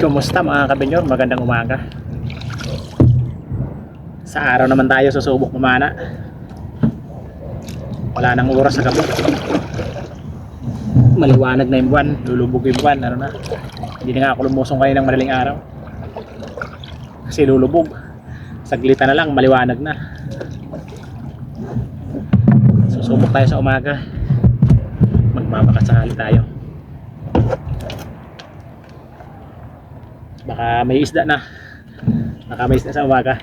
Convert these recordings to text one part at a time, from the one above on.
Kumusta mga kabinyor? Magandang umaga. Sa araw naman tayo susubok mamana. Wala nang oras sa gabi. Maliwanag na yung buwan, lulubog yung buwan, ano na. Hindi na nga ako lumusong kayo ng madaling araw. Kasi lulubog. Saglita na lang, maliwanag na. Susubok tayo sa umaga. Magmamakatsakali tayo. Baka may isda na. Baka may isda sa umaga.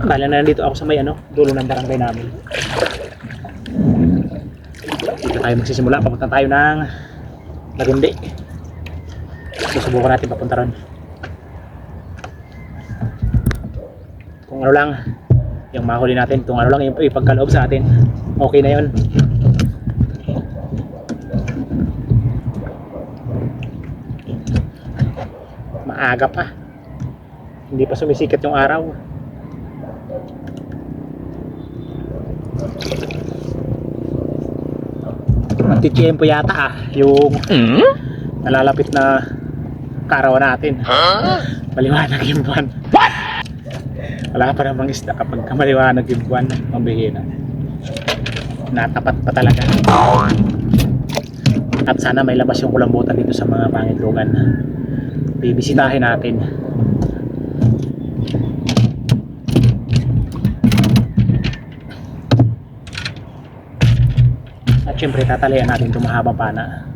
Akala na nandito ako sa may ano, dulo ng barangay namin. Dito tayo magsisimula. Papunta tayo ng Lagundi. Susubukan natin papunta ron. Kung ano lang, yung mahuli natin, kung ano lang yung ipagkaloob sa atin, okay na yon. Maaga pa. Hindi pa sumisikat yung araw. Matitiyempo yata ah, yung nalalapit na karawan natin. Maliwanag yung buwan. Wala pa namang isda kapag maliwanag yung buwan, mambihina. Natapat pa talaga. At sana may labas yung kulambutan dito sa mga pangitlugan. Bibisitahin natin. At syempre tatalayan natin itong mahabang pana.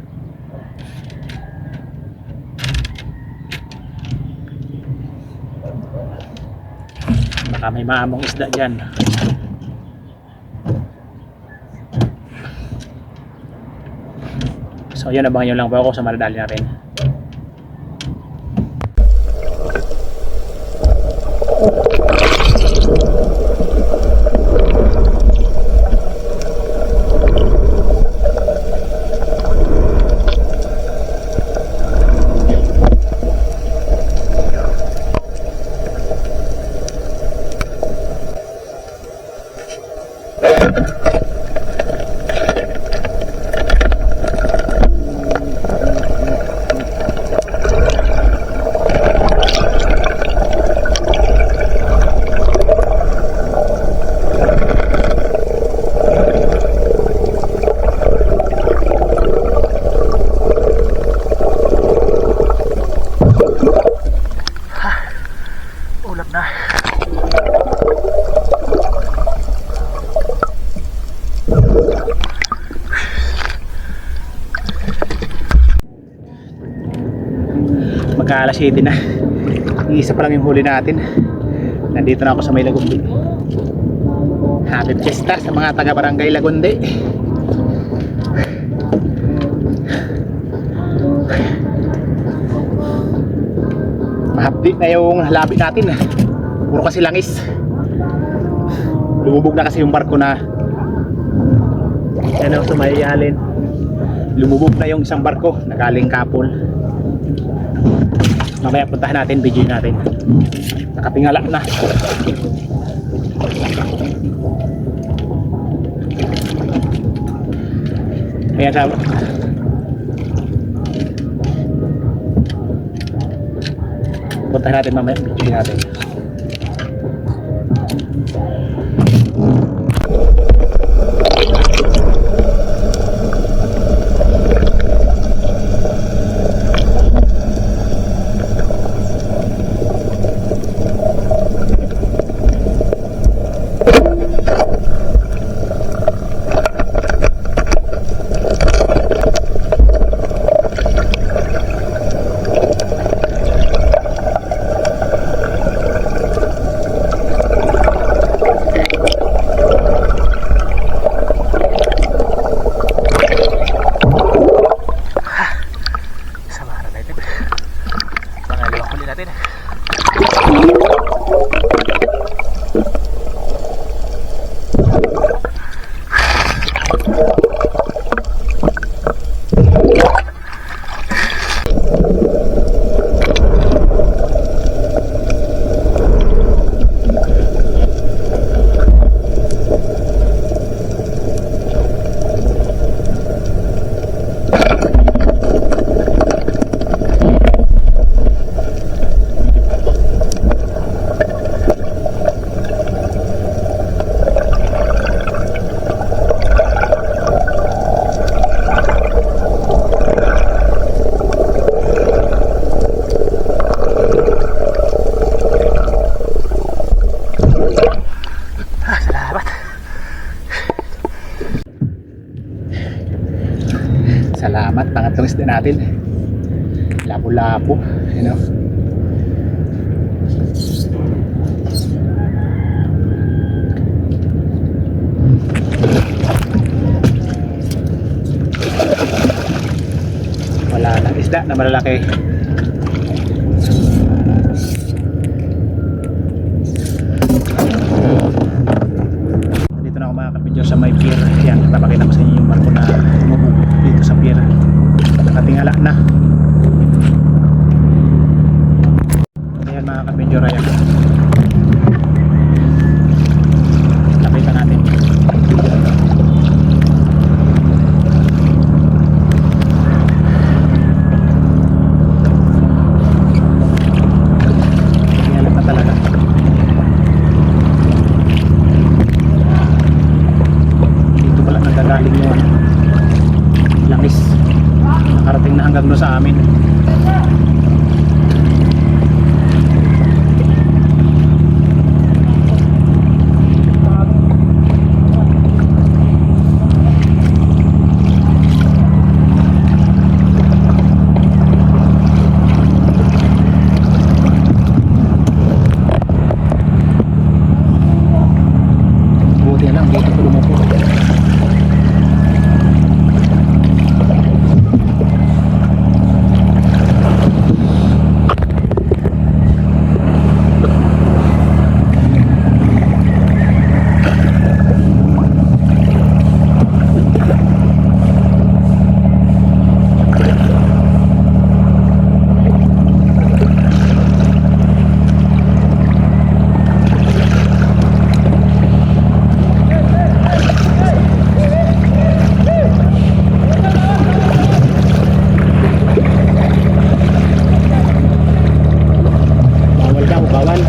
Baka may maamong isda dyan. So yun, abangan nyo lang po ako sa maradali natin. 7 na. Iisa pa lang yung huli natin. Nandito na ako sa may Lagundi. Happy Fiesta sa mga taga Barangay Lagundi. Mahapdi na yung labi natin. Puro kasi langis. Lumubog na kasi yung barko na yan ang sumayalin. Lumubog na yung isang barko na galing Kapol. Mamaya puntahan natin, video natin. Nakapingala na. Ayan sabi. Puntahan natin mamaya, video natin. Natin. Labo-labo. You know? Wala na isda na malalaki. Dito na ako mga kapidyo sa may pier. Yan, papakita ko sa inyo yung barko na tumububo dito sa pier. Nakatingala na. Ayan mga kapidyo raya. Lapitan natin. Tingala pa talaga. dito pala nagagaling yung ano, langis nakarating na hanggang doon sa amin buti na lang dito ko lumupo Bawal daw, bawal.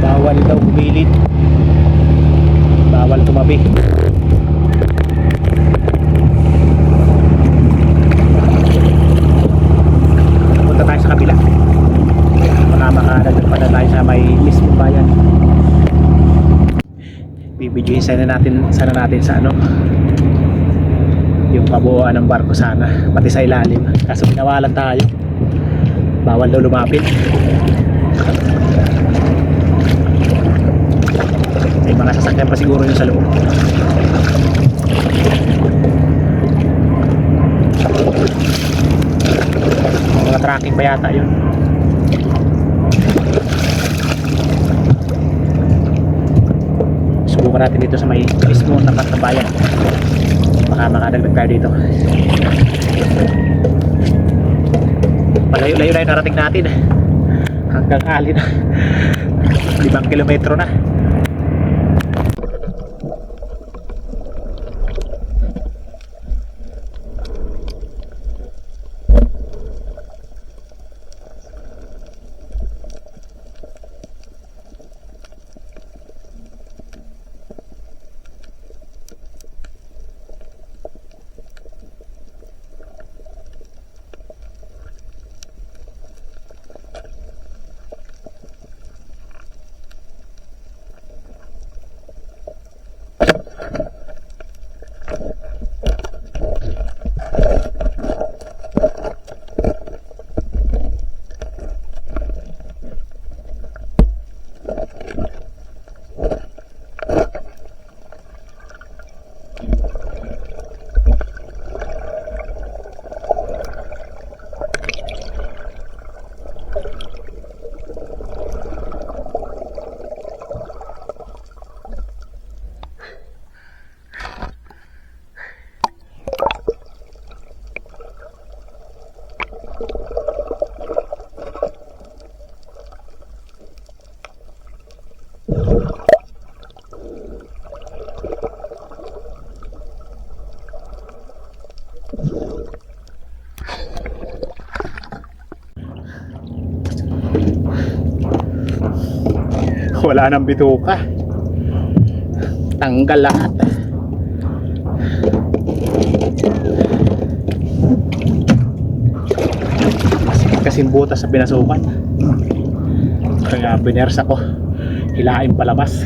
Bawal daw humilid. Bawal tumabi. punta tayo sa kabila baka makadagdag pa na tayo sa may mismo bayan. Bibidyoin sana natin sana natin sa ano yung kabuuan ng barko sana pati sa ilalim. Kaso pinawalan tayo. Bawal daw lumapit. May mga sasakyan pa siguro yung sa loob. Mga tracking pa yata yun natin dito sa may mismo na bayan baka makadagdag tayo dito. Malayo-layo na yung narating natin. Hanggang ali na. Limang kilometro na wala nang bituka. Tanggal lahat. Kasing butas sa pinasukan. Kaya binersa ko. Hilain palabas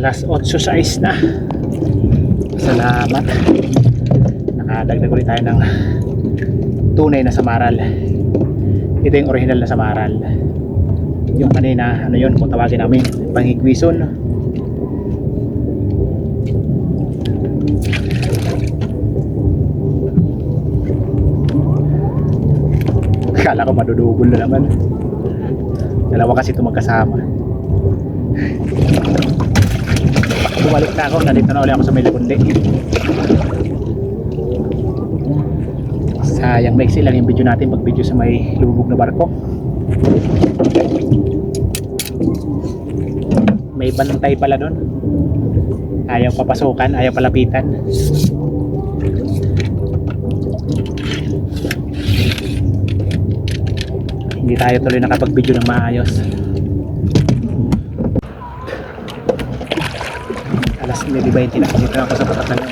alas 8.06 na. Salamat. Nakadagdag ulit tayo ng tunay na samaral ito yung original na samaral yung kanina ano yun kung tawagin namin pangigwison Kala ko madudugol na naman. Dalawa kasi ito magkasama. Na ako, nandito na ulit ako sa may likundi. Sayang maiksi lang yung video natin pag video sa may lumubog na barko. May bantay pala doon. Ayaw papasukan, ayaw palapitan. Hindi tayo tuloy nakapag-video ng maayos. 9.20 na dito na ako sa batas ng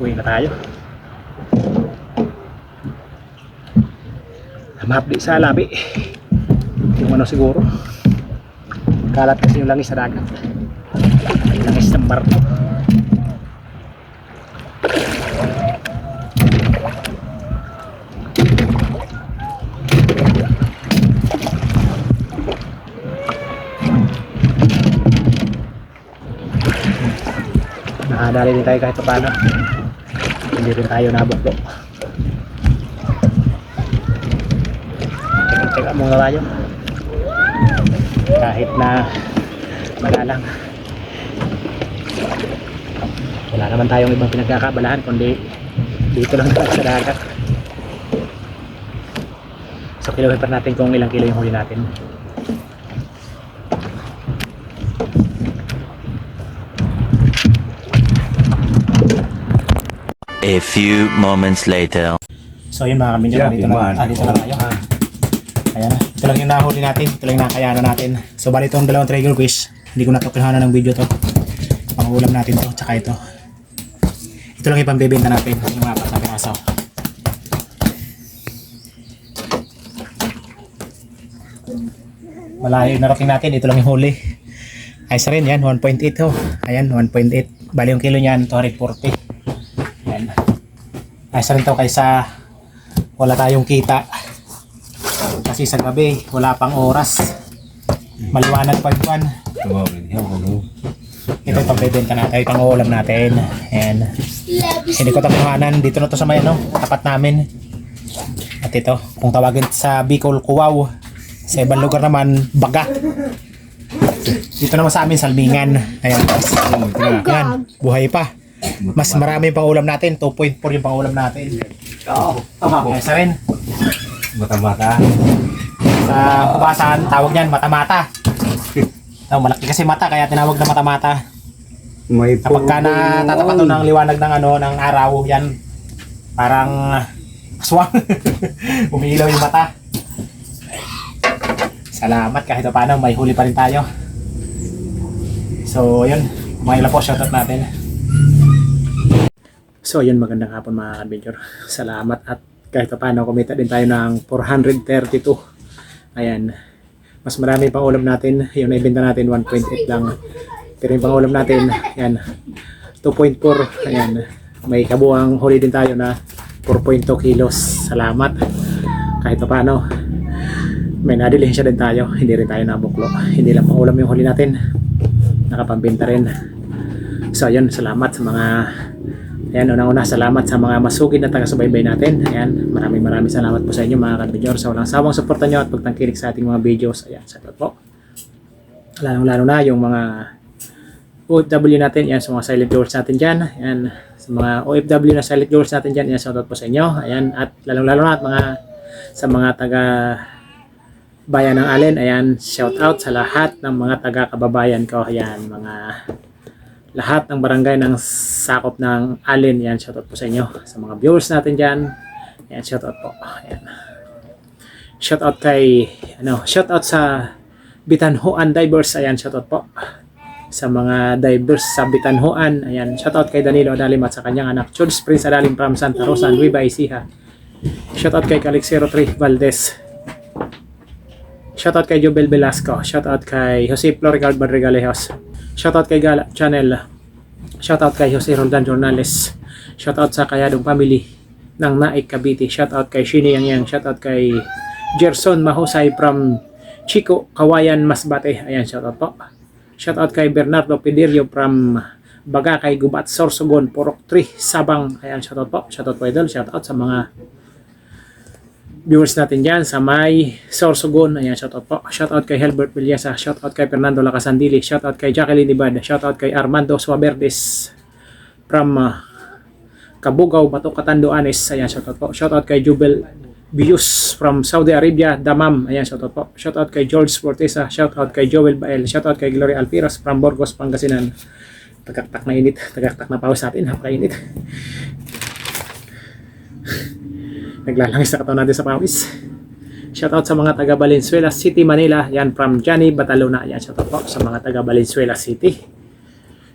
uwi na tayo. Mapdi sa labi. Yung ano siguro. Kalat kasi yung langis sa dagat. Langis ng barko nakadali din tayo kahit paano hindi rin tayo nabuklo teka teka muna tayo kahit na malalang wala naman tayong ibang pinagkakabalahan kundi dito lang sa dagat. So pa natin kung ilang kilo yung huli natin A few moments later. So yun mga kamindyo, Yeah, dito na, ah, dito na tayo. Ayan na. Ito lang yung nahuli natin. Ito lang yung nakayanan natin. So bali itong dalawang trigger fish. Hindi ko na ito kinuhanan ng video to. Pangulam natin to. Tsaka ito. Ito lang yung pambibenta natin. Yung apat na piraso. Malayo yung narating natin. Ito lang yung huli. Ayos rin yan. 1.8 ho. Ayan, 1.8. Bali yung kilo niyan, 240. Ayos rin to kaysa wala tayong kita. Kasi sa gabi, wala pang oras. Maliwanag pa buwan. Ito yung pagbebenta natin, ito yung ulam natin. Ayan. Hindi ko ito kinuhanan. Dito na to sa may ano, tapat namin. At ito, kung tawagin sa Bicol, Kuwaw. Sa ibang lugar naman, Baga. Dito naman sa amin, Salmingan. Ayan. Ayan, buhay pa. Mas marami pang ulam natin. 2.4 yung pang ulam natin. Oo. Oh. Na rin. Mata-mata. Sa kubasan, tawag niyan, mata-mata. Oh, malaki kasi mata, kaya tinawag na mata-mata. May Kapag ka na tatapat to ng liwanag ng ano, ng araw, yan, parang aswang. Umiilaw yung mata. Salamat kahit paano, may huli pa rin tayo. So, yun. Mga po, shoutout natin. So, yun. Magandang hapon mga adventure. Salamat at kahit paano, kumita din tayo ng 432. Ayan. Mas marami pang ulam natin. Yung naibenta natin, 1.8 lang. Pero yung pang ulam natin, yan, 2.4. Ayan. May kabuang huli din tayo na 4.2 kilos. Salamat. Kahit paano, may nadilihensya din tayo. Hindi rin tayo nabuklo. Hindi lang pangulam yung huli natin. Nakapambinta rin. So ayun, salamat sa mga Ayan, unang-una, salamat sa mga masugid na taga-subaybay natin. Ayan, maraming maraming salamat po sa inyo mga kadbidyor sa walang sawang suporta nyo at pagtangkilik sa ating mga videos. Ayan, salamat po. Lalong-lalo na yung mga OFW natin, yan sa mga silent viewers natin dyan. Ayan, sa mga OFW na silent viewers natin dyan, yan, shoutout po sa inyo. Ayan, at lalong-lalo na at mga sa mga taga bayan ng Allen, ayan, shoutout sa lahat ng mga taga-kababayan ko. Ayan, mga lahat ng barangay ng sakop ng Allen, yan, shoutout po sa inyo. Sa mga viewers natin dyan, yan, shoutout po. Ayan. Shoutout kay, ano, shoutout sa Bitanhuan Divers, ayan, shoutout po. Sa mga divers sa Bitanhuan, ayan, shoutout kay Danilo Adalim at sa kanyang anak, George Prince Adalim from Santa Rosa, Nueva Ecija. Shoutout kay Calixero 3 Valdez. Shoutout kay Jobel Velasco. Shoutout kay Jose Florical Badregalejos. Shoutout kay Gala Channel. Shoutout kay Jose Roldan Jornales. Shoutout sa Kayadong Family ng Naik Cavite. Shoutout kay Shini Yang Yang. Shoutout kay Gerson Mahusay from Chico Kawayan Masbate. Ayan, shoutout po. Shoutout kay Bernardo Pedirio from Bagakay Gubat Sorsogon Porok 3 Sabang. Ayan, shoutout po. Shoutout po idol. Shoutout sa mga viewers natin dyan sa may Sorsogon. Ayan, shoutout po. Shoutout kay Helbert Villasa. Shoutout kay Fernando Lacasandili. Shoutout kay Jacqueline Ibad. Shoutout kay Armando Suaverdes from uh, Kabugaw, Bato Katanduanes. Ayan, shoutout po. Shoutout kay Jubel Bius from Saudi Arabia, Damam. Ayan, shoutout po. Shoutout kay George Fortesa. Shoutout kay Joel Bael. Shoutout kay Gloria Alpiras from Burgos, Pangasinan. Tagaktak na init. Tagaktak na pawis natin. Napakainit. Naglalangis sa katawan natin sa pawis. Shoutout sa mga taga Valenzuela City, Manila. Yan from Johnny Batalona. Yan, shoutout po sa mga taga Valenzuela City.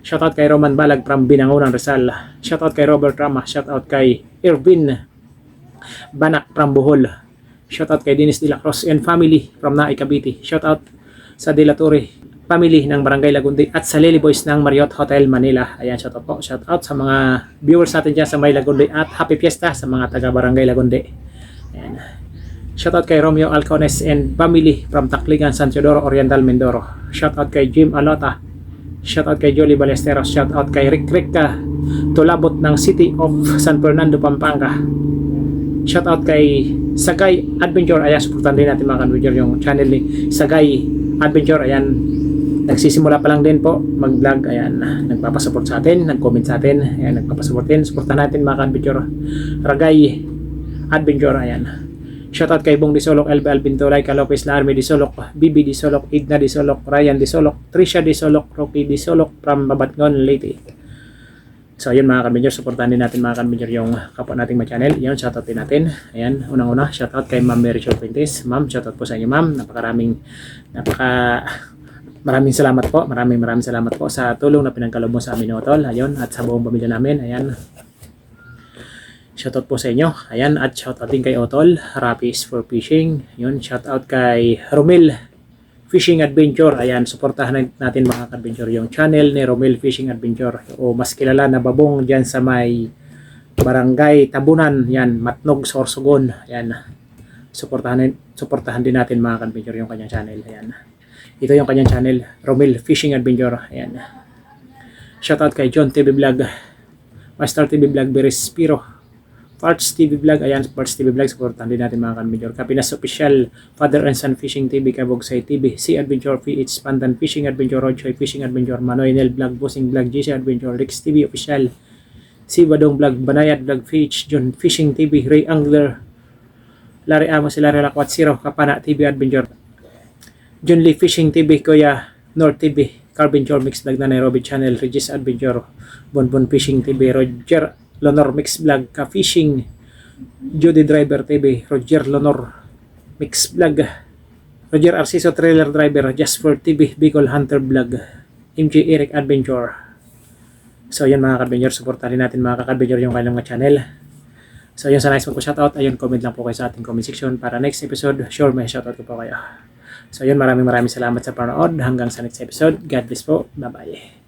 Shoutout kay Roman Balag from Binangonan, Rizal. Shoutout kay Robert Rama. Shoutout kay Irvin Banak from Bohol. Shoutout kay Dennis De La Cruz and family from Naay Cavite. Shoutout sa De La Torre family ng Barangay Lagundi at sa Lily Boys ng Marriott Hotel Manila. Ayan, shoutout po. Shoutout sa mga viewers natin dyan sa May Lagundi at Happy Fiesta sa mga taga Barangay Lagundi. Ayan. Shoutout kay Romeo Alcones and family from Takligan, San Teodoro, Oriental, Mindoro. Shoutout kay Jim Alota. Shoutout kay Jolie Balesteros. Shoutout kay Rick Ricka Tulabot ng City of San Fernando, Pampanga. Shoutout kay Sagay Adventure. Ayan, supportan din natin mga kanwidger yung channel ni Sagay Adventure. Ayan, nagsisimula pa lang din po mag-vlog. Ayan, nagpapasupport sa atin, nag-comment sa atin. Ayan, nagpapasupport din. Supportan natin mga kanwidger. Ragay Adventure. Ayan. Shoutout kay Bong Disolok, LB Alvin Tulay, Kalopes Larme Disolok, Bibi Disolok, Igna Disolok, Ryan Disolok, Trisha Disolok, Rocky Disolok from Babatngon, Leyte. So ayun mga kabinyor, supportan din natin mga kabinyor yung kapwa nating mga channel. Yun, shoutout din natin. Ayan, unang-una, shoutout kay Ma'am Mary Jo. Ma'am, shoutout po sa inyo ma'am. Napakaraming, napaka, maraming salamat po. Maraming maraming salamat po sa tulong na pinagkalob mo sa amin o tol. Ayun, at sa buong pamilya namin. Ayan, Shoutout po sa inyo. Ayan, at shoutout din kay Otol, Rapis for Fishing. Yun, shoutout kay Romil Fishing Adventure. Ayan, suportahan natin mga adventure yung channel ni Romil Fishing Adventure. O mas kilala na babong dyan sa may Barangay Tabunan. Yan, Matnog, Sorsogon. Ayan, suportahan, suportahan din natin mga adventure yung kanyang channel. Ayan. Ito yung kanyang channel, Romil Fishing Adventure. Ayan. Shoutout kay John TV Vlog, Master TV Vlog, Beres Piro, Parts TV Vlog, ayan, Parts TV Vlog, supportan din natin mga kanmidyor. Kapinas Official, Father and Son Fishing TV, Kabogsay TV, Sea Adventure PH, Pandan Fishing Adventure, Rodchoy Fishing Adventure, Manoy Nel Vlog, Bossing Vlog, GC Adventure, Rex TV Official, Si Badong Vlog, Banayad Vlog PH, John Fishing TV, Ray Angler, Larry Amos, Larry Lakwat Zero, Kapana TV Adventure, John Lee Fishing TV, Kuya North TV, Carbon Jor Mix Vlog na Nairobi Channel, Regis Adventure, Bonbon Fishing TV, Roger Lonor Mix Vlog, Ka Fishing, Judy Driver TV, Roger Lonor Mix Vlog, Roger Arciso Trailer Driver, Just for TV, Bicol Hunter Vlog, MJ Eric Adventure. So yan mga ka-adventure, supportan rin natin mga ka-adventure yung kanilang mga channel. So yun sa nice mo po shoutout, ayun comment lang po kayo sa ating comment section para next episode, sure may shoutout ko po kayo. So yun, maraming maraming salamat sa panood. Hanggang sa next episode. God bless po. Bye-bye.